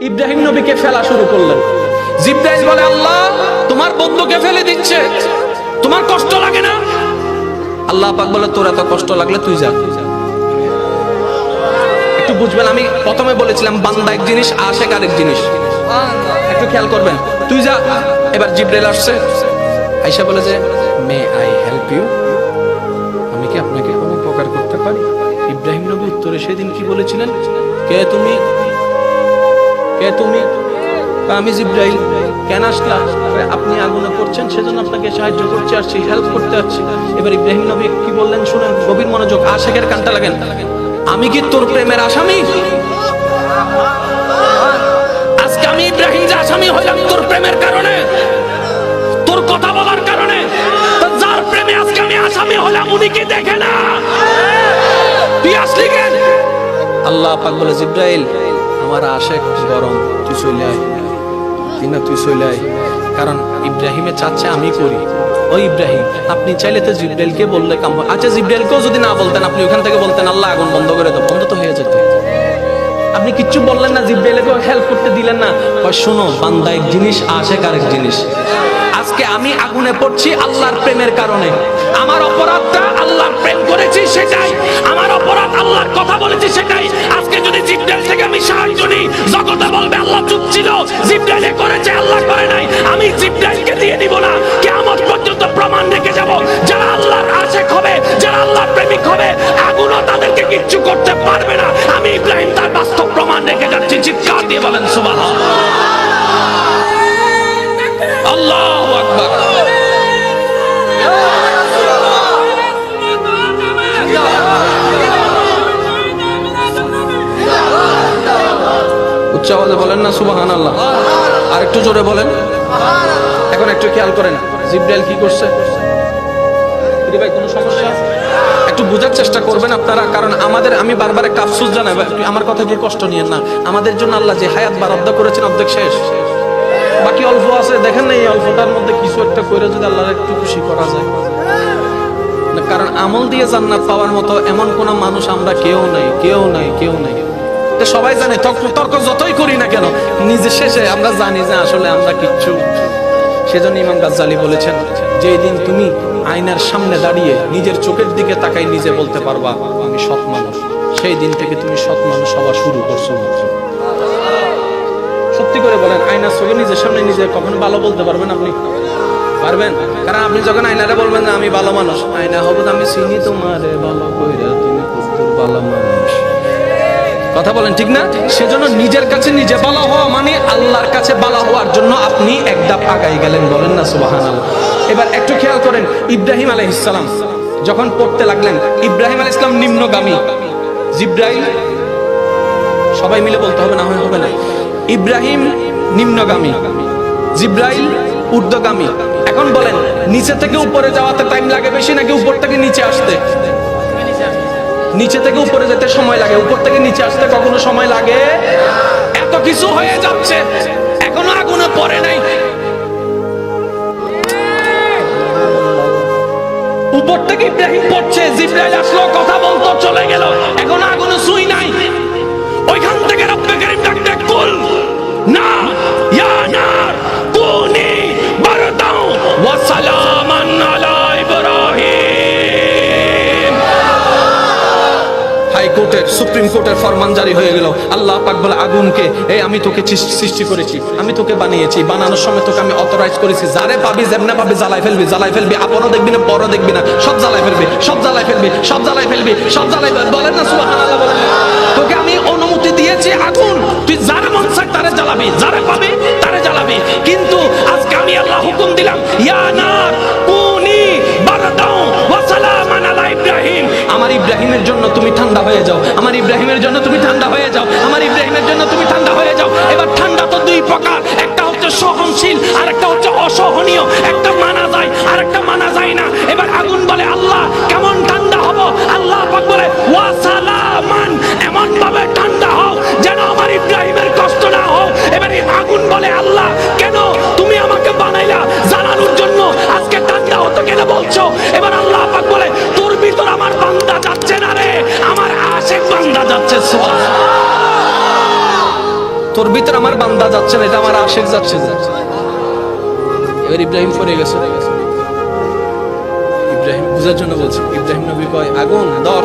ইব্রাহিম নবীকে ফেলা শুরু করলেন। জিব্রাইল বলে, আল্লাহ, তোমার বন্ধুকে ফেলে দিচ্ছে। তোমার কষ্ট লাগে না? আল্লাহ পাক বলে, তোর এত কষ্ট লাগলে তুই যা। একটু বুঝবেন, আমি প্রথমে বলেছিলাম, বান্দা এক জিনিস আশেক আরেক জিনিস। একটু খেয়াল করবেন, তুই যা। এবার জিব্রাইল আসছে। আইসা বলে যে, মে আই হেল্প ইউ? আমি কি আপনাকে কোনো উপকার করতে পারি? ইব্রাহিম নবী উত্তরে সেদিন কি বলেছিলেন? কে তুমি? কে তুমি? আমি জিব্রাইল। কেন আসলা আপনি আগুনে পড়ছেন? সেজন্য আপনাকে সাহায্য করতে আসছি হেল্প করতে আসছি। এবার ইব্রাহিম নবী কি বললেন শুনেন, গভীর মনোযোগ, আশেকের কানটা লাগেন। আমি কি তোর প্রেমের আসামি? আজকে আমি ইব্রাহিম যে আসামি হইলাম তোর প্রেমের কারণে, তোর কথা বলার কারণে, যার প্রেমে আজকে আমি আসামি হলাম উনি কি দেখে না? তুই আসলি কেন? আল্লাহ পাক বলে, জিব্রাইল আমার আশেক গরম তুই চলে আয়। তুই না তুই চলে আয়। কারণ ইব্রাহিমে চাচ্ছে আমি করি। ও ইব্রাহিম, আপনি চাইলে তো জিব্রাইলকে বললে কাম। আচ্ছা জিব্রাইলকেও যদি না বলতেন, আপনি ওখান থেকে বলতেন, আল্লাহ আগুন বন্ধ করে দাও বন্ধ তো হয়ে যেত। আপনি কিচ্ছু বললেন না জিব্রাইলকে হেল্প করতে দিলেন না। শোনো, বান্দা এক জিনিস, আশেক আরেক জিনিস। আজকে আমি আগুনে পড়ছি আল্লাহর প্রেমের কারণে। আমার অপরাধটা আল্লাহর প্রেম করেছি সেটাই। আমার অপরাধ আল্লাহর কথা বলেছি সেটাই। আজকে যদি জিব্রাইল থেকে আমি সাহায্য নিই, জগতে বলবে আল্লাহ চুপ ছিল। জিব্রাইলে করেছে, আল্লাহ করে নাই। আমি জিব্রাইলকে দিয়ে দিব না। কিয়ামত পর্যন্ত প্রমাণ রেখে যাব। যারা আল্লাহর আশেক হবে, যারা আল্লাহর প্রেমিক হবে, আগুনও তাদেরকে কিচ্ছু করতে পারবে না। আমি ইব্রাহিম তার বাস্তব প্রমাণ রেখে যাচ্ছি। চিৎকার দিয়ে বলেন সুবহান আল্লাহু উচ্চ আওয়াজে বলেন না সুবাহান আল্লাহ আর একটু জোরে বলেন। এখন একটু খেয়াল করেন, জিব্রাইল কি করছে? ভাই, কোনো সমস্যা? একটু বোঝার চেষ্টা করবেন আপনারা, কারণ আমাদের, আমি বারবার একটা আফসোস জানাই আমার কথা কি কষ্ট নিয়েন না? আমাদের জন্য আল্লাহ যে হায়াত বারাদ্দ করেছেন, অর্ধেক শেষ। বাকি অল্প আছে, দেখেন না এই অল্পটার মধ্যে কিছু একটা করে যদি আল্লাহর একটু খুশি করা যায়। কারণ আমল দিয়ে জান্নাত পাওয়ার মতো এমন কোন মানুষ আমরা কেউ নাই কেউ নাই কেউ নাই। সবাই জানে তর্ক যতই করি না কেন, নিজে শেষে আমরা জানি যে আসলে আমরা কিচ্ছু। সেজন্য ইমাম গাজ্জালি বলেছেন, যেই দিন তুমি আয়নার সামনে দাঁড়িয়ে নিজের চোখের দিকে তাকাই নিজে বলতে পারবা, আমি সৎ মানুষ। সেই দিন থেকে তুমি সৎ মানুষ হওয়া শুরু করছ মাত্র। সত্যি করে বলেন, আয়নার চোখে নিজের সামনে নিজে কখনো ভালো বলতে পারবেন আপনি? পারবেন? কারণ আপনি যখন আয়নারে বলবেন যে আমি ভালো মানুষ, আয়না হব আমি চিনি তোমারে, ভালো কইরা তুমি কুকুর ভালো মানুষ। কথা বলেন ঠিক না? সেজন্য নিজের কাছে নিজে বালা হওয়া মানে আল্লাহর কাছে বালা হওয়ার জন্য আপনি এক ধাপ আগাই গেলেন, বলেন না সুবাহান এবার একটু খেয়াল করেন, ইব্রাহিম আলাইহিসসালাম যখন পড়তে লাগলেন, ইব্রাহিম আলাইহিস সালাম নিম্নগামী। জিব্রাইল? সবাই মিলে বলতে হবে, না হয় হবে না। ইব্রাহিম নিম্নগামী, জিব্রাইল ঊর্ধ্বগামী। এখন বলেন, নিচে থেকে উপরে যাওয়াতে টাইম লাগে বেশি নাকি উপর থেকে নিচে আসতে? নিচে থেকে উপরে যেতে সময় লাগে, উপর থেকে নিচে আসতে কখনো সময় লাগে? এত কিছু হয়ে যাচ্ছে, এখনও আগুনে পড়ে নাই। উপর থেকে ইব্রাহিম পড়ছে, জিব্রাইল আসলো, কথা বলতো, চলে গেল, এখন আগুনে আলা ইব্রাহিম। হাইকোর্টের সুপ্রিম কোর্টের ফরমান জারি হয়ে গেল। আল্লাহ পাক বলে, আগুনকে এই আমি তোকে সৃষ্টি- করেছি, আমি তোকে বানিয়েছি, বানানোর সময় তোকে আমি অথরাইজ করেছি। যারে পাবি, যেমনে পাবি, জ্বালাই ফেলবি জ্বালাই ফেলবি, আপনও দেখবি না পরও দেখবি না, সব জ্বালাই ফেলবি, সব জ্বালাই ফেলবি, সব জ্বালাই ফেলবি, সব জ্বালাই বলেন না, সুবহানাল্লাহ তোকে আমি অনুমতি দিয়েছি আগুন। তুই যারে মন চায় তারে জ্বালাবি, যারে পাবি জ্বালাবি কিন্তু আজকে আমি আল্লাহ হুকুম দিলাম, ইয়া নার, কুনি বারদাও ওয়া আলা ইব্রাহিম। আমার ইব্রাহিমের জন্য তুমি ঠান্ডা হয়ে যাও, আমার ইব্রাহিমের জন্য তুমি ঠান্ডা হয়ে যাও, আমার ইব্রাহিমের জন্য তুমি ঠান্ডা হয়ে যাও। এবার ঠান্ডা তো দুই প্রকার, একটা হচ্ছে সহনশীল আর একটা হচ্ছে অসহনীয়। একটা মানা যায় আর একটা মানা যায় না। এবার আগুন বলে, আল্লাহ, কেমন ঠান্ডা হব? আল্লাহ পাক বলে ওয়া আমার বান্দা যাচ্ছে না, এটা আমার আশেক যাচ্ছে এবার ইব্রাহিম পরে গেছে। ইব্রাহিম বুঝার জন্য বলছি, ইব্রাহিম নবী কয়, আগুন দর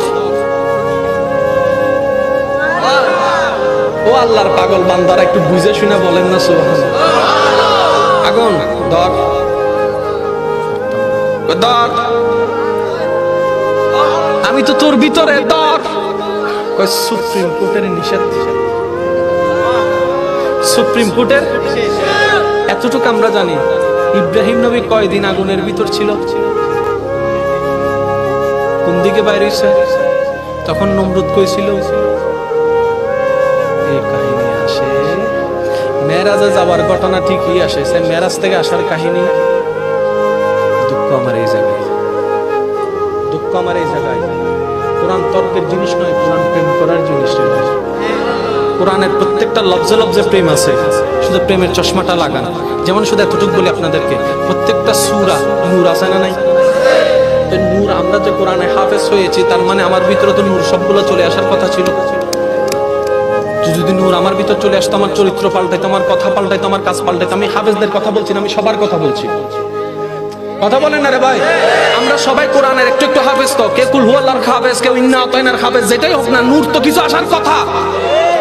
ও আল্লাহর পাগল, বান্দারা একটু বুঝে শুনে বলেন না সুবহান আগুন দর দর আমি তো তোর ভিতরে দর সুপ্রিম কোর্টের নিষেধ। সুপ্রিম কোর্টের? এতটুকু আমরা জানি। ইব্রাহিম নবী কয়দিন আগুনের ভিতর ছিল? কোন দিকে বাইরে হইছে? তখন নমরুদ কইছিল মেরাজে যাওয়ার ঘটনা ঠিকই আসে সে মেরাজ থেকে আসার কাহিনী দুঃখ আমার এই জায়গায়। দুঃখ আমার এই জায়গায়। কোরআন তর্কের জিনিস নয়, কোরআন প্রেম করার জিনিস নয়। কোরআনের প্রত্যেকটা লফজে লফজে প্রেম আছে, শুধু প্রেমের চশমাটা লাগান। যেমন শুধু এতটুকু বলি আপনাদেরকে, প্রত্যেকটা সুরা, নূর আছে না নাই? নূর আমরা যে কোরআনে হাফেজ হয়েছি, তার মানে আমার ভিতরে তো নূর সবগুলো চলে আসার কথা ছিল। যদি নূর আমার ভিতর চলে আসতো, আমার চরিত্র পাল্টাইতো, আমার কথা পাল্টাইতো, আমার কাজ পাল্টাইতো, আমি হাফেজদের কথা বলছি না, আমি সবার কথা বলছি। কথা বলেন না রে ভাই। আমরা সবাই কোরআনের একটু একটু হাফেজ তো। কে কুল হুয়াল্লাহর হাফেজ, কেউ ইন্না হাফেজ, যেটাই হোক না, নূর তো কিছু আসার কথা।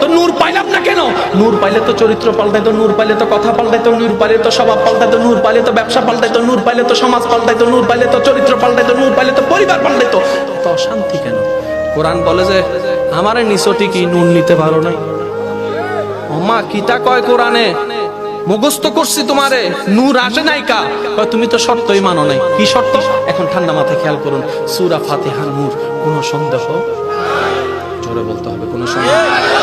তো নূর পাইলাম না কেন? নূর পাইলে তো চরিত্র পাল্টাইতো নূর পাইলে তো কথা পাল্টাইতো নূর পাইলে তো স্বভাব পাল্টাইতো নূর পাইলে তো ব্যবসা পাল্টাইতো নূর পাইলে তো সমাজ পাল্টাইতো নূর পাইলে তো চরিত্র পাল্টাইতো নূর পাইলে তো পরিবার পাল্টাইতো তো অশান্তি কেন? কোরআন বলে যে, আমারে নিছটি কি নুন নিতে পারো নাই? ওমা, কিতা কয় কোরআনে? মুখস্থ করছি তোমারে, নূর আসে নাই কা? তুমি তো শর্তই মানো নাই। কি শর্ত? এখন ঠান্ডা মাথায় খেয়াল করুন, সূরা ফাতিহা নূর, কোনো সন্দেহ? জোরে বলতে হবে, কোনো সন্দেহ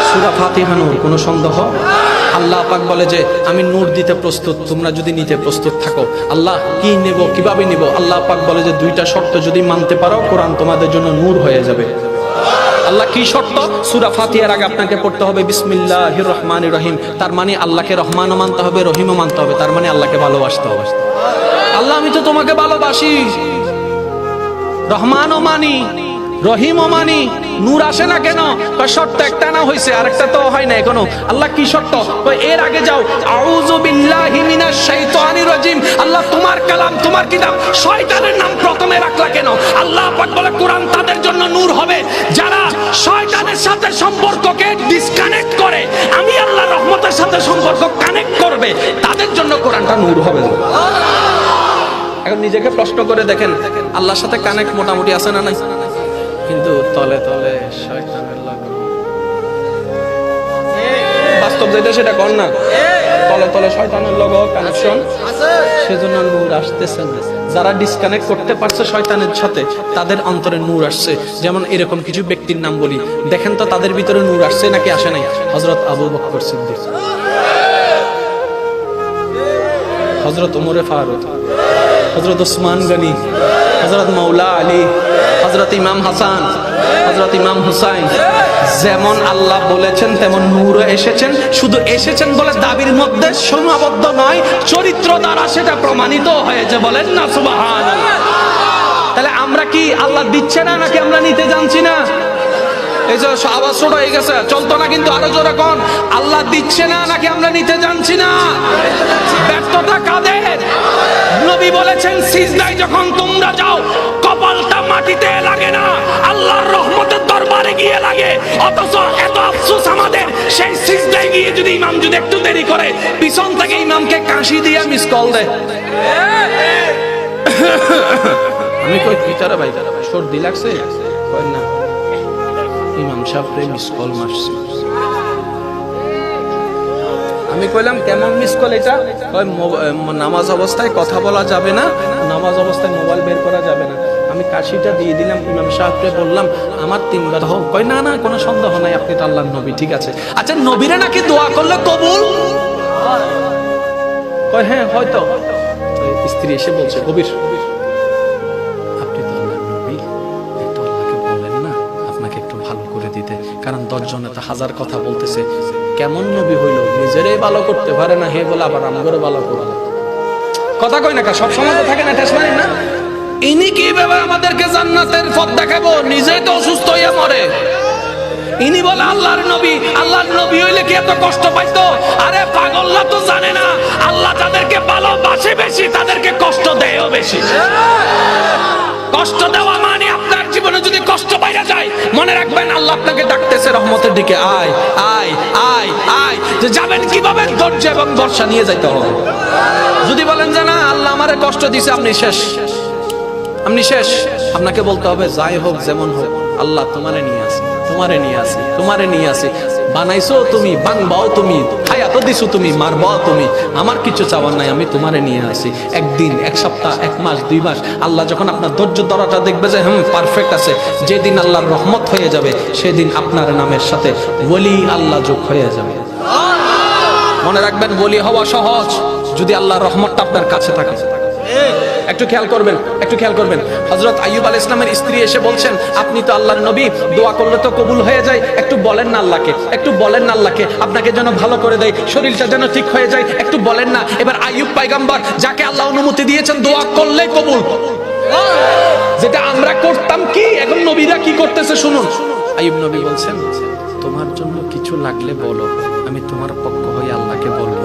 সূরা ফাতিহা নূর, কোনো সন্দেহ? আল্লাহ পাক বলে যে, আমি নূর দিতে প্রস্তুত, তোমরা যদি নিতে প্রস্তুত থাকো, আল্লাহ কি নেব, কীভাবে নেব? আল্লাহ পাক বলে যে, দুইটা শর্ত যদি মানতে পারো, কোরআন তোমাদের জন্য নূর হয়ে যাবে। আল্লাহ কি শর্ত? সুরা ফাতিহার আগে আপনাকে পড়তে হবে, বিসমিল্লাহির রহমান রহিম। তার মানে আল্লাহকে রহমানও মানতে হবে, রহিমও মানতে হবে, তার মানে আল্লাহকে ভালোবাসতে হবে। আল্লাহ, আমি তো তোমাকে ভালোবাসি। রহমানও মানি। রহিমও মানি, নূর আসে না কেন? শর্ত একটা না হইছে, আরেকটা তো হয় না এখনও। আল্লাহ কি শর্ত? এর আগে যাও। রাজিম। আল্লাহ তোমার কালাম, তোমার কিতাব, শয়তানের নাম প্রথমে রাখলা কেন? আল্লাহ পাক বলে, কোরআন তাদের জন্য নূর হবে। যারা শয়তানের সাথে সম্পর্ককে ডিসকানেক্ট করে, আমি আল্লাহ রহমতের সাথে সম্পর্ক কানেক্ট করবে, তাদের জন্য কোরআনটা নূর হবে। এখন নিজেকে প্রশ্ন করে দেখেন, আল্লাহর সাথে কানেক্ট মোটামুটি আছে না নাই? কিন্তু তলে তলে শয়তানের লাগন। বাস্তব যেটা সেটা কর না। তলে তলে শয়তানের লগ কানেকশন সেজন্য নূর আসতেছে না। যারা ডিসকানেক্ট করতে পারছে শয়তানের সাথে, তাদের অন্তরে নূর আসছে। যেমন এরকম কিছু ব্যক্তির নাম বলি। দেখেন তো তাদের ভিতরে নূর আসছে নাকি আসে নাই? হজরত আবু বকর সিদ্দিক। হজরত উমরে ফারুক। হজরত উসমান গনি। হজরত মৌলা আলী হজরত ইমাম হাসান হজরত ইমাম হুসাইন, যেমন আল্লাহ বলেছেন, তেমন নূর এসেছেন। শুধু এসেছেন বলে দাবির মধ্যে সীমাবদ্ধ নয়, চরিত্র দ্বারা সেটা প্রমাণিত হয়েছে বলেন না সুবাহান তাহলে আমরা কি আল্লাহ দিচ্ছে না, নাকি আমরা নিতে জানছি না? এই যে আওয়াজ ছোট হয়ে গেছে, চলতো না কিন্তু আরও জোরে কোন। আল্লাহ দিচ্ছে না নাকি আমরা নিতে জানছি না? ব্যর্থতা কাদের? নবী বলেছেন, সিজদায় যখন তোমরা যাও, কপালটা মাটিতে লাগে না, আল্লাহর রহমতের দরবারে গিয়ে লাগে। অথচ এত আফসোস আমাদের, সেই সিজদায় গিয়ে যদি ইমাম যদি একটু দেরি করে, পিছন থেকে ইমামকে কাশি দিয়ে মিস কল দেয়। আমি কই পিতারা ভাই? সর্দি লাগছে? কই না। ইমাম সাহেব মিস কল মারছে। আমি কইলাম, কেমন মিস কল এটা? নামাজ অবস্থায় কথা বলা যাবে না, নামাজ অবস্থায় মোবাইল বের করা যাবে না। আমি কাশিটা দিয়ে দিলাম, ইমাম সাহেবকে বললাম, আমার তিনবার হোক কয়, না না, কোনো সন্দেহ নাই, আপনি তো আল্লাহর নবী, ঠিক আছে। আচ্ছা নবীরে নাকি দোয়া করলে কবুল? কয় হ্যাঁ হয়তো। স্ত্রী এসে বলছে, কবির দশজনে তো হাজার কথা বলতেছে। কেমন নবী হইল? নিজেরাই ভালো করতে পারে না, হে বলে আবার আমগরে ভালো করো কথা কই না সব সময় থাকে না, ঠেস না। ইনি কীভাবে আমাদেরকে জান্নাতের পথ দেখাবো? নিজেই তো অসুস্থ হয়ে মরে। ইনি বলে আল্লাহর নবী আল্লাহর নবী হইলে কি এত কষ্ট পাইতো? আরে পাগল্লা তো জানে না, আল্লাহ যাদেরকে ভালোবাসে বেশি, তাদেরকে কষ্ট দেয়ও বেশি। কষ্ট দেওয়া মানে আপনার জীবনে যদি কষ্ট পাইয়া যায়, মনে রাখবেন আল্লাহ আপনাকে ডাকতেছে রহমতের দিকে। আয় আয় আয় আয়। যে যাবেন কীভাবে? ধৈর্য এবং বর্ষা নিয়ে যাইতে হবে। যদি বলেন যে না, আল্লাহ আমারে কষ্ট দিছে, আপনি শেষ। আপনি শেষ। আপনাকে বলতে হবে, যাই হোক, যেমন হোক। আল্লাহ তোমারে নিয়ে আসি, তোমারে নিয়ে আসি, তোমারে নিয়ে আসি। বানাইছো তুমি, বানবাও তুমি খায়া তো দিছো তুমি, মারবাও তুমি। আমার কিছু চাওয়ার নাই, আমি তোমারে নিয়ে আসি। একদিন, এক সপ্তাহ, এক মাস, দুই মাস, আল্লাহ যখন আপনার ধৈর্য ধরাটা দেখবে যে, হুম পারফেক্ট আছে। যেদিন আল্লাহর রহমত হয়ে যাবে, সেদিন আপনার নামের সাথে বলি আল্লাহ যোগ হয়ে যাবে। মনে রাখবেন বলি হওয়া সহজ। যদি আল্লাহর রহমতটা আপনার কাছে থাকে। একটু খেয়াল করবেন, একটু খেয়াল করবেন। হজরত আইয়ুব আল ইসলামের স্ত্রী এসে বলছেন, আপনি তো আল্লাহর নবী, দোয়া করলে তো কবুল হয়ে যায়। একটু বলেন না আল্লাহকে, একটু বলেন না আল্লাহকে, আপনাকে যেন ভালো করে দেয়, শরীরটা যেন ঠিক হয়ে যায়, একটু বলেন না। এবার আইয়ুব পাইগাম্বার যাকে আল্লাহ অনুমতি দিয়েছেন, দোয়া করলে কবুল। যেটা আমরা করতাম কি, এখন নবীরা কি করতেছে শুনুন। আইয়ুব নবী বলছেন, তোমার জন্য কিছু লাগলে বলো, আমি তোমার পক্ষ হয়ে আল্লাহকে বলব।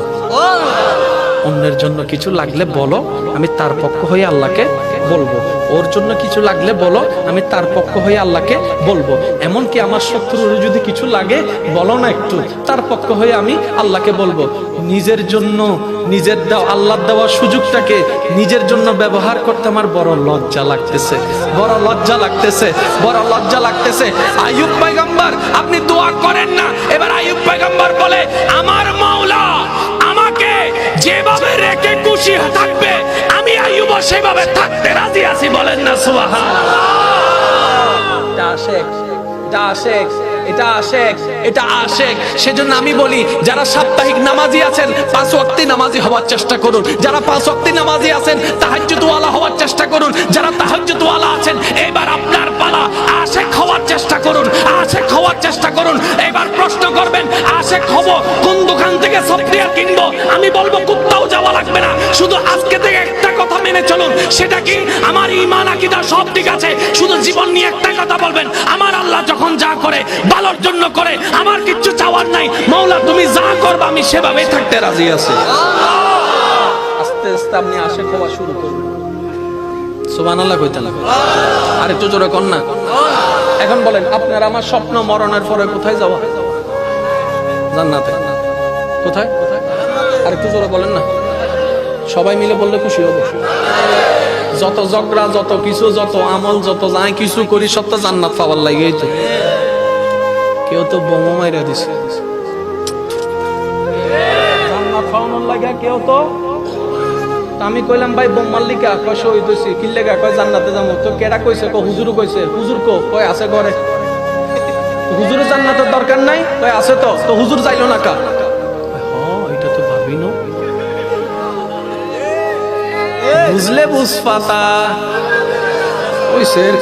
অন্যের জন্য কিছু লাগলে বলো, আমি তার পক্ষ হয়ে আল্লাহকে বলব। ওর জন্য কিছু লাগলে বলো, আমি তার পক্ষ হয়ে আল্লাহকে বলব। এমনকি আমার শত্রুর যদি কিছু লাগে, বলো না একটু, তার পক্ষ হয়ে আমি আল্লাহকে বলব। নিজের জন্য, নিজের দেওয়া আল্লাহ দেওয়া সুযোগটাকে নিজের জন্য ব্যবহার করতে আমার বড় লজ্জা লাগতেছে। বড় লজ্জা লাগতেছে, বড় লজ্জা লাগতেছে। আইয়ুব পয়গম্বর, আপনি দোয়া করেন না। এবার আইয়ুব পয়গম্বর বলে, আমার খুশি থাকবে। আমি আইব সেভাবে থাকতে রাজি আছি, বলেন না সুবাহ এটা শেখ এটা আশেক এটা আশেক এটা আশেক। সেজন্য আমি বলি, যারা সাপ্তাহিক নামাজি আছেন, পাঁচ ওয়াক্তি নামাজি হওয়ার চেষ্টা করুন। যারা পাঁচ ওয়াক্তি নামাজি আছেন তাহাজ্জুদ ওয়ালা হওয়ার চেষ্টা করুন। যারা তাহাজ্জুদ ওয়ালা আছেন, এবার আপনার পালা। আশেক হওয়ার চেষ্টা করুন, আশেক হওয়ার চেষ্টা করুন। এবার প্রশ্ন করবেন, আশেক হব, কোন দোকান থেকে সফটওয়্যার কিনবো? আমি বলব কোথাও যাওয়া লাগবে না। শুধু আজকে থেকে একটা কথা মেনে চলুন, সেটা কি? আমার ইমান আকিদা সব ঠিক আছে। শুধু জীবন নিয়ে একটা কথা বলবেন, আমার আল্লাহ যখন যা করে ভালোর জন্য করে। আমার কিচ্ছু চাওয়ার নাই। মৌলা তুমি যা করবে আমি সেভাবেই থাকতে রাজি আছি। আস্তে আস্তে আপনি আশে খাওয়া শুরু করবেন সুবান আল্লাহ কইতে না আর একটু জোরে কর না। এখন বলেন, আপনার আমার স্বপ্ন মরণের পরে কোথায় যাওয়া? জান্নাতে। কোথায়? আর একটু জোরে বলেন না। সবাই মিলে বললে খুশি হব। যত ঝগড়া, যত কিছু, যত আমল, যত যাই কিছু করি, সব জান্নাত পাওয়ার লাগে এই তো। কেউ তো বোমা মাইরা দিছে। কেউ তো আমি কইলাম ভাই বোম মাল্লিকা কয় শহীদ হইছি কি লেগা? কয় জান্নাতে যাব তো কেডা কইছে? কয় হুজুরও কইছে। হুজুর কো? কয় আছে ঘরে। হুজুর জান্নাতের দরকার নাই? কয় আছে তো? তো হুজুর যাইলো না কা? কয়, হ এটা তো ভাবি না। বুঝলে বুঝ পাতা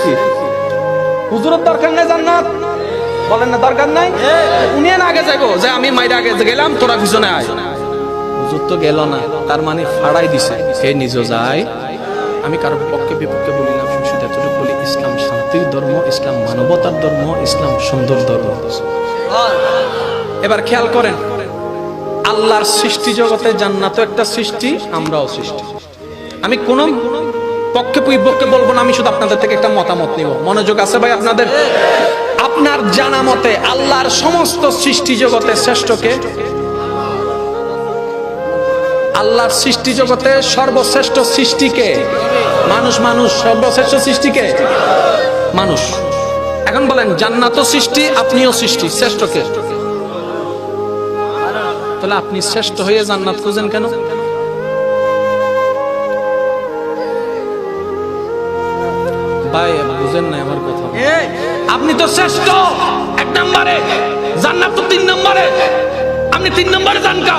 কি? হুজুরের দরকার নাই জান্নাত? বলেন না দরকার নাই? উনি না আগে যাব যে আমি মাইরে আগে গেলাম তোরা পিছনে আয়। হুজুর তো গেল না তার মানে ফাড়াই দিছে। সে নিজ যায়? আমি কারোর পক্ষে বিপক্ষে বলি না শুধু এতটুকু বলি ইসলাম শান্তির ধর্ম ইসলাম মানবতার ধর্ম ইসলাম সুন্দর ধর্ম। এবার খেয়াল করেন আল্লাহর সৃষ্টি জগতে জান্নাত একটা সৃষ্টি আমরাও সৃষ্টি। আমি কোন পক্ষে বিপক্ষে বলব না আমি শুধু আপনাদের থেকে একটা মতামত নিব। মনোযোগ আছে ভাই আপনাদের? আপনার জানা মতে আল্লাহর সমস্ত সৃষ্টি জগতে শ্রেষ্ঠকে? আল্লাহর সৃষ্টি জগতে সর্বশ্রেষ্ঠ সৃষ্টিকে? মানুষ মানুষ, সর্বশ্রেষ্ঠ সৃষ্টিকে? মানুষ। এখন বলেন, জান্নাতও সৃষ্টি, আপনিও সৃষ্টি, শ্রেষ্ঠকে? তাহলে আপনি শ্রেষ্ঠ হয়ে জান্নাত খুঁজেন কেন? ভাই, বুঝেন না আমার কথা। আপনি তো শ্রেষ্ঠ। এক নম্বরে জান্নাত তো তিন নম্বরে। আপনি তিন নম্বরে যান কা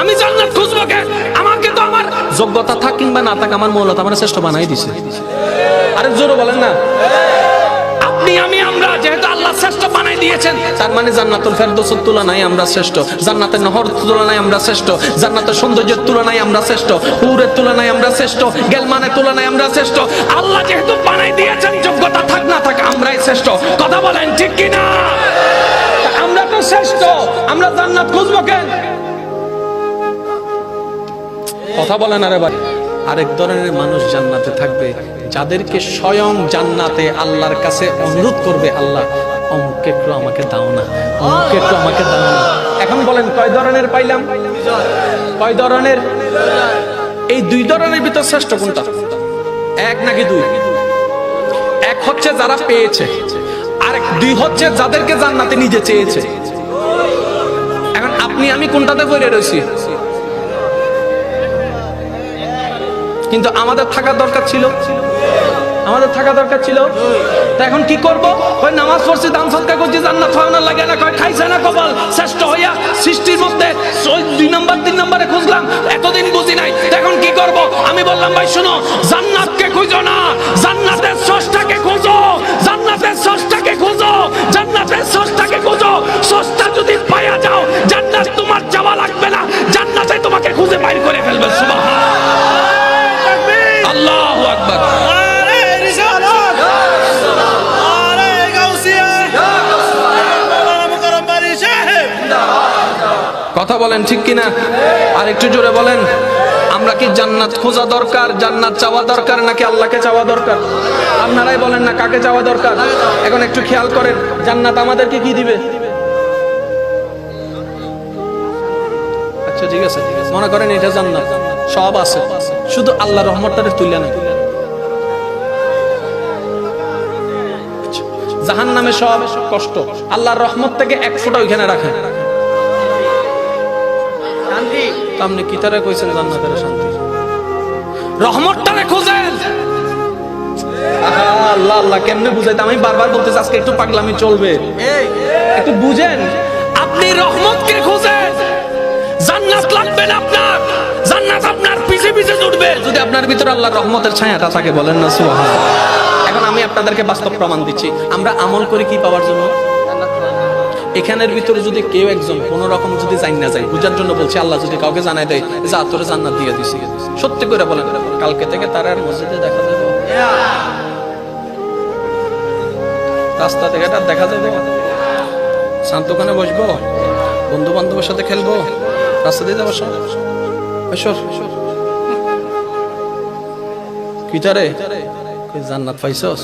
আমি জান্নাত খুঁজবো কে? আমাকে তো আমার যোগ্যতা থাক কিংবা না থাক আমার মৌলত আমার শ্রেষ্ঠ বানাই দিছে। আরে জোরে বলেন না। আপনি, আমি, আমরা, যেহেতু আল্লাহ শ্রেষ্ঠ বানাই দিয়েছেন, তার মানে জান্নাতুল ফেরদৌসের তুলনায় আমরা শ্রেষ্ঠ। জান্নাতের নহর তুলনায় আমরা শ্রেষ্ঠ। জান্নাতের সৌন্দর্যের তুলনায় আমরা শ্রেষ্ঠ। হুরের তুলনায় আমরা শ্রেষ্ঠ। গেলমানের তুলনায় আমরা শ্রেষ্ঠ। আল্লাহ যেহেতু বানাই দিয়েছেন, যোগ্যতা থাক না থাক, আমরাই শ্রেষ্ঠ। কথা বলেন, ঠিক কি না আমরা তো শ্রেষ্ঠ। আমরা জান্নাত খুঁজবো কেন? কথা বলেন আরে ভাই। আরেক ধরনের মানুষ জান্নাতে থাকবে, যাদেরকে স্বয়ং জান্নাতে আল্লাহর কাছে অনুরোধ করবে, আল্লাহ অমুককে একটু আমাকে দাও না অমুককে একটু আমাকে দাও না। এখন বলেন, কয় ধরনের পাইলাম? কয় ধরনের? এই দুই ধরনের ভিতর শ্রেষ্ঠ কোনটা? এক নাকি দুই? এক হচ্ছে যারা পেয়েছে, আর দুই হচ্ছে যাদেরকে জান্নাতে নিজে চেয়েছে। এখন আপনি, আমি কোনটাতে পড়ে রয়েছি? কিন্তু আমাদের থাকা দরকার ছিল। আমাদের থাকা দরকার ছিল। তা এখন কি করব? ওই নামাজ পড়ছি, দান সৎকার করছি, জান্নাত হয় না, লাগে না, কয়, খাইছে না কপাল, শ্রেষ্ঠ হইয়া সৃষ্টির মধ্যে ওই দুই নাম্বার, তিন নাম্বারে খুঁজলাম, এতদিন বুঝি নাই। এখন কি করব? আমি বললাম, ভাই, শুনো, জান্নাতকে খুঁজো না, জান্নাতের স্রষ্টাকে খুঁজো, জান্নাতের স্রষ্টাকে খুঁজো, জান্নাতের স্রষ্টাকে খুঁজো। স্রষ্টা যদি পাইয়া যাও, জান্নাত তোমার যাওয়া লাগবে না, জান্নাতে তোমাকে খুঁজে বাইর করে ফেলবে কথা বলেন ঠিক কিনা? আর একটু জোরে বলেন, আমরা কি জান্নাত খোঁজা দরকার, জান্নাত চাওয়া দরকার নাকি আল্লাহকে চাওয়া দরকার? আপনারাই বলেন না কাকে চাওয়া দরকার। এখন একটু খেয়াল করেন, জান্নাত আমাদেরকে কি দিবে? আচ্ছা ঠিক আছে। মনে করেন এটা জান্নাত, সব আছে। শুধু আল্লাহ রহমতটারে তুলে না জাহান নামে সব কষ্ট, আল্লাহর রহমত থেকে এক ফোঁটা ওইখানে রাখেন। তো আপনি কি তারা কইছেন জান্নাতের শান্তি? রহমতটারে খুঁজেন! আল্লাহ আল্লাহ কেমনে বুঝাইতে? আমি বারবার বলতেছি আজকে একটু পাগলামি চলবে। একটু বুঝেন আপনি রহমতকে খুঁজেন। জান্নাত লাগবে না আপনার। জান্নাত আপনার পিছে পিছে জুটবে যদি আপনার ভিতরে আল্লাহর রহমতের ছায়াটা থাকে বলেন না সুবহান এখন আমি আপনাদেরকে বাস্তব প্রমাণ দিচ্ছি। আমরা আমল করি কি পাওয়ার জন্য? এখানের ভিতরে যদি কেউ একজন কোন রকম যদি জান না যায়, বুঝার জন্য বলছে, আল্লাহ যদি কাউকে জানাই দেয় যে তোরে জান্নাত দিয়ে দিছি। সত্যি করে বলেন, কালকে থেকে তার আর মসজিদে দেখা যাবে? রাস্তা থেকে দেখা যাবে? শান্ত ওখানে বসবো? বন্ধু বান্ধবের সাথে খেলব? রাস্তা দিয়ে যাব এসর কি জান্নাত পাইছস?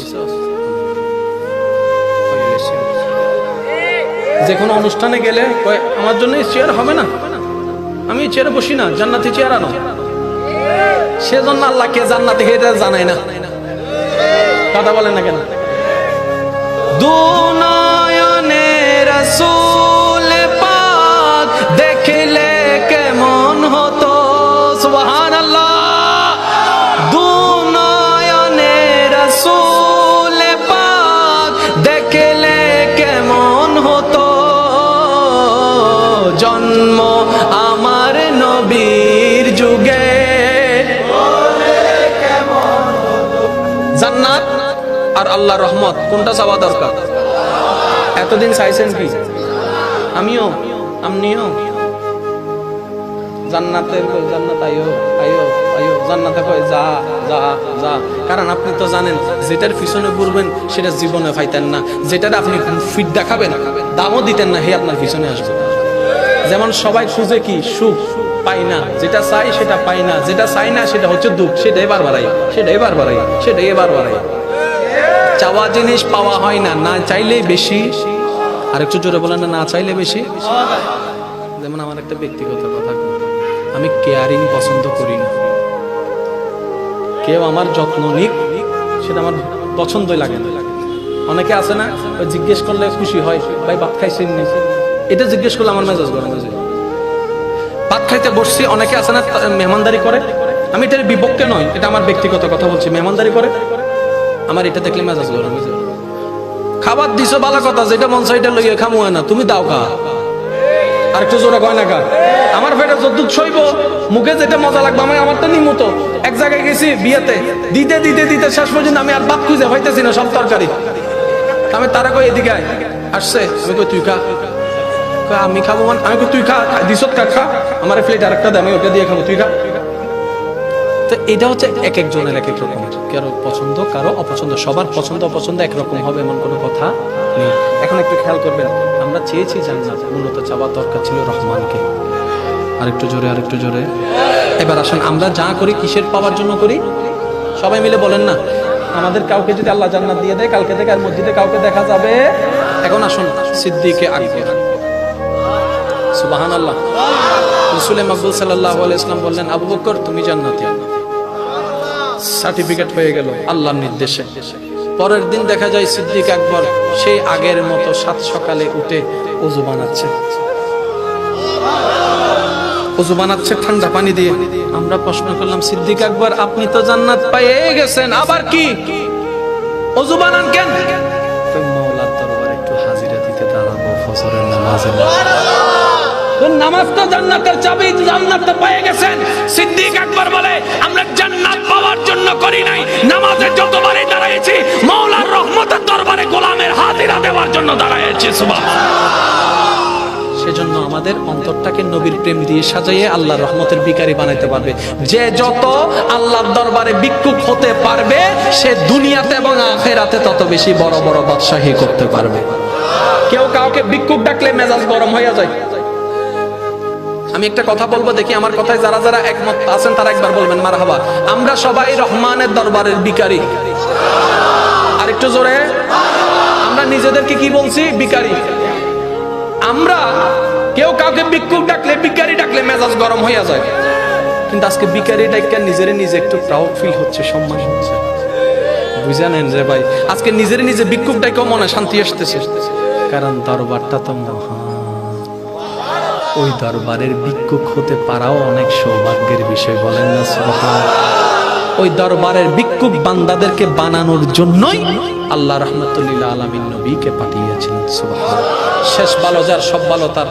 যে কোনো অনুষ্ঠানে গেলে আমার জন্য চেয়ার হবে না? আমি চেয়ারে বসি না, জান্নাতি চেয়ার আনো। সেজন্য আল্লাহ কে জান্নাতি এটা জানাই না। কথা বলেন না কেন? দু দুনয়নে রসুল আর আল্লাহ রহমত, কোনটা চাওয়া দরকার? এতদিন চাইছেন কি? আমিও আপনিও জান্নাতের কই, জান্নাত আইও আইও আইও। জান্নাতে কই, যা যা যা। কারণ আপনি তো জানেন, যেটার পিছনে ঘুরবেন, সেটা জীবনে পাইতেন না। যেটার আপনি ফিট দেখাবেন, দামও দিতেন না, হে আপনার পিছনে আসবে। যেমন সবাই খুঁজে কি? সুখ পাই না। যেটা চাই সেটা পাই না। যেটা চাই না, সেটা হচ্ছে দুঃখ। সেটা এবার বাড়াই সেটা এবার বাড়াই সেটা এবার বাড়াই চাওয়া জিনিস পাওয়া হয় না না চাইলেই বেশি। আর একটু জোরে বলেন না না চাইলে বেশি। যেমন আমার একটা ব্যক্তিগত কথা। আমি কেয়ারিং পছন্দ করি না। কেউ আমার যত্ন নিক, সেটা আমার পছন্দই লাগে না। অনেকে আছে না জিজ্ঞেস করলে খুশি হয়, ভাই, ভাত খাইছেন নি এটা জিজ্ঞেস করলে আমার মেজাজ গরম হয়ে যায়। ভাত খাইতে বসছি, অনেকে আছে না মেহমানদারি করে। আমি এটার বিপক্ষে নয় এটা আমার ব্যক্তিগত কথা বলছি, মেহমানদারি করে। আমার এটা দেখলে মেজাজ গরম হয়ে যায়। খাবার দিছো ভালো কথা, যেটা মন চাইটা লইয়া খামু না। তুমি দাও খা। আর একটু জোরে কয় না কা আমার পেটে যদ্দুক সইব, মুখে যেটা মজা লাগবে আমি আমার তো। নিমত এক জায়গায় গেছি বিয়েতে। দিতে দিতে দিতে শেষ পর্যন্ত আমি আর বাপ খুঁজে পাইতেছি না, সব তরকারি। আমি তারা কই, এদিকে আসছে। আমি কই, তুই খা। আমি খাব মানে আমি কই, তুই খা। দিছত কা খা আমার প্লেট আরেকটা দে, আমি ওটা দিয়ে খাব। তুই খা। তো এটা হচ্ছে এক একজনের এক এক রকমের। কারও পছন্দ, কারও অপছন্দ। সবার পছন্দ, অপছন্দ একরকম হবে এমন কোনো কথা নেই। এখন একটু খেয়াল করবেন, আমরা চেয়েছি জান্নাত মূলত চাওয়া দরকার ছিল রহমানকে। আরেকটু জোরে আরেকটু জোরে। এবার আসুন, আমরা যা করি, কিসের পাওয়ার জন্য করি? সবাই মিলে বলেন না। আমাদের কাউকে যদি আল্লাহ জান্নাত দিয়ে দেয়, কালকে থেকে আর মসজিদে কাউকে দেখা যাবে? এখন আসুন, সিদ্দিকে আকবর সুবাহান আল্লাহ রসুল মকবুল সাল্লাহ ইসলাম বললেন, আবু বকর, তুমি জান্নাতি। সার্টিফিকেট হয়ে গেল আল্লাহর নির্দেশে। পরের দিন দেখা যায় সিদ্দিক আকবর সেই আগের মতো সাত সকালে উঠে উজু বানাচ্ছে। উজু বানাচ্ছে ঠান্ডা পানি দিয়ে। আমরা প্রশ্ন করলাম, সিদ্দিক আকবর, আপনি তো জান্নাত পাইয়ে গেছেন, আবার কি? অজু বানান কেন? মৌলার দরবারে একটু হাজিরা দিতে দাঁড়াবো ফজরের নামাজের। তো সেজন্য আমাদের অন্তরটাকে নবীর প্রেম দিয়ে সাজাইয়ে আল্লাহর রহমতের বিকারী বানাইতে পারবে। যে যত আল্লাহর দরবারে ভিক্ষুক হতে পারবে, সে দুনিয়াতে এবং আখেরাতে তত বেশি বড় বড় বাদশাহী করতে পারবে। কেউ কাউকে ভিক্ষুক ডাকলে মেজাজ গরম হইয়া যায়। আমি একটা কথা বলব, দেখি আমার কথায় যারা যারা একমত আছেন, তারা একবার বলবেন, মারহাবা। আমরা সবাই রহমানের দরবারের বিকারী আর একটু জোরে। আমরা নিজেদেরকে কি বলছি? বিকারী আমরা কেউ কাউকে ভিক্ষুক ডাকলে বিকারি ডাকলে মেজাজ গরম হইয়া যায়। কিন্তু আজকে বিকারি ডাক্তার নিজের নিজে একটু প্রাউড ফিল হচ্ছে, সম্মান হচ্ছে। বুঝানেন রে ভাই, আজকে নিজের নিজে ভিক্ষুক ডাকেও মনে শান্তি আসতেছে। কারণ দরবারটা তো মহান। ওই দরবারের ভিক্ষুক হতে পারাও অনেক সৌভাগ্যের বিষয় বলেন না, সুবহান। ওই দরবারের ভিক্ষুক বান্দাদেরকে বানানোর জন্যই আল্লাহ রহমতুল্লিল্লা আলমিন নবীকে পাঠিয়েছিলেন, সুবহান। শেষ ভালো যার, সব ভালো তার।